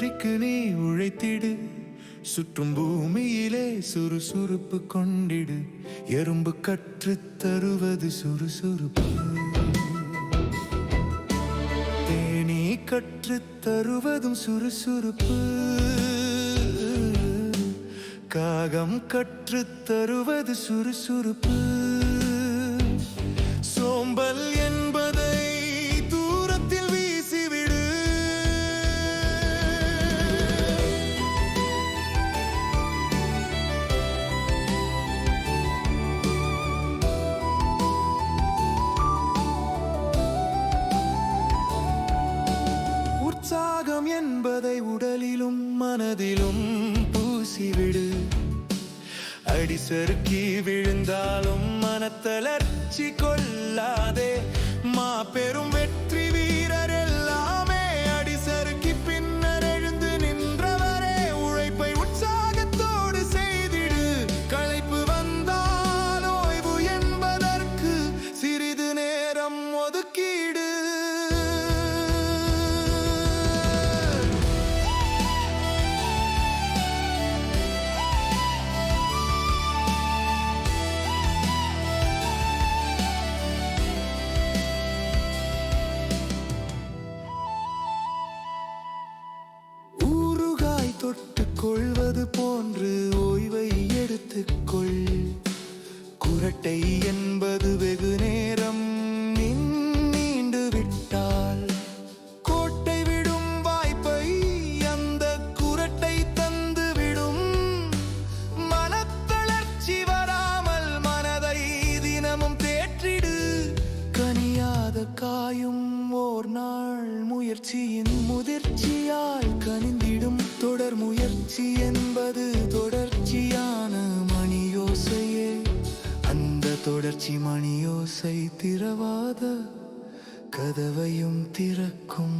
வெற்றிக்கு நீ உழைத்திடு. சுற்றும் பூமியிலே சுறுசுறுப்பு கொண்டிடு. எறும்பு கற்று தருவது சுறுசுறுப்பு. தேனி கற்று தருவதும் சுறுசுறுப்பு. காகம் கற்று தருவது சுறுசுறுப்பு. மனதிலும் பூசிவிடு. அடிசறுக்கி விழுந்தாலும் மனத்தளர்ச்சி கொள்ளாதே. கொள்வது போன்று ஓய்வை எடுத்துக்கொள். குரட்டை என்பது வெகு நேரம் நீண்டு விட்டால். கோட்டை விடும் வாய்ப்பை அந்த குரட்டை தந்து விடும். மனத்தளர்ச்சி வராமல் மனதை தினமும் தேற்றிடு. கனியாத காயும் ஓர் நாள் முயற்சியின் முதிர்ச்சியால் கனிந்திடும். தொடர் முயற்சி என்பது தொடர்ச்சியான மணியோசையே. அந்த தொடர்ச்சி மணியோசை திறவாத கதவையும் திறக்கும்.